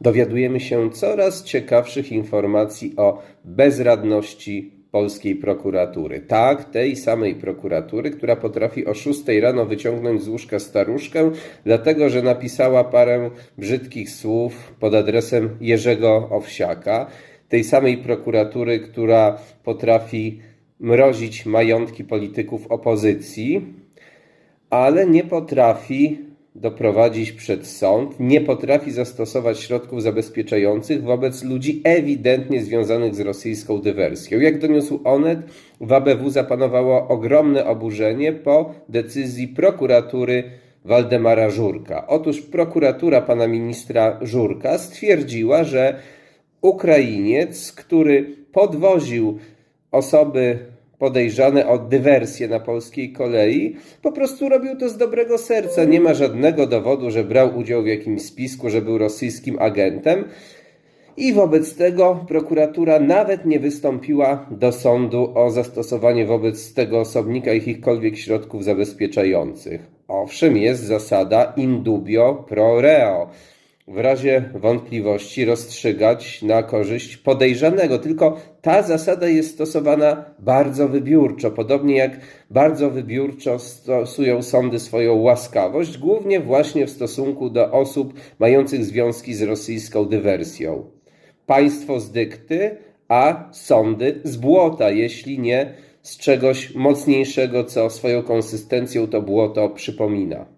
dowiadujemy się coraz ciekawszych informacji o bezradności polskiej prokuratury. Tak, tej samej prokuratury, która potrafi o 6 rano wyciągnąć z łóżka staruszkę, dlatego że napisała parę brzydkich słów pod adresem Jerzego Owsiaka. Tej samej prokuratury, która potrafi mrozić majątki polityków opozycji, ale nie potrafi doprowadzić przed sąd, nie potrafi zastosować środków zabezpieczających wobec ludzi ewidentnie związanych z rosyjską dywersją. Jak doniósł Onet, w ABW zapanowało ogromne oburzenie po decyzji prokuratury Waldemara Żurka. Otóż prokuratura pana ministra Żurka stwierdziła, że Ukrainiec, który podwoził osoby podejrzane o dywersję na polskiej kolei, po prostu robił to z dobrego serca. Nie ma żadnego dowodu, że brał udział w jakimś spisku, że był rosyjskim agentem. I wobec tego prokuratura nawet nie wystąpiła do sądu o zastosowanie wobec tego osobnika jakichkolwiek środków zabezpieczających. Owszem, jest zasada in dubio pro reo w razie wątpliwości rozstrzygać na korzyść podejrzanego. Tylko ta zasada jest stosowana bardzo wybiórczo, podobnie jak bardzo wybiórczo stosują sądy swoją łaskawość, głównie właśnie w stosunku do osób mających związki z rosyjską dywersją. Państwo z dykty, a sądy z błota, jeśli nie z czegoś mocniejszego, co swoją konsystencją to błoto przypomina.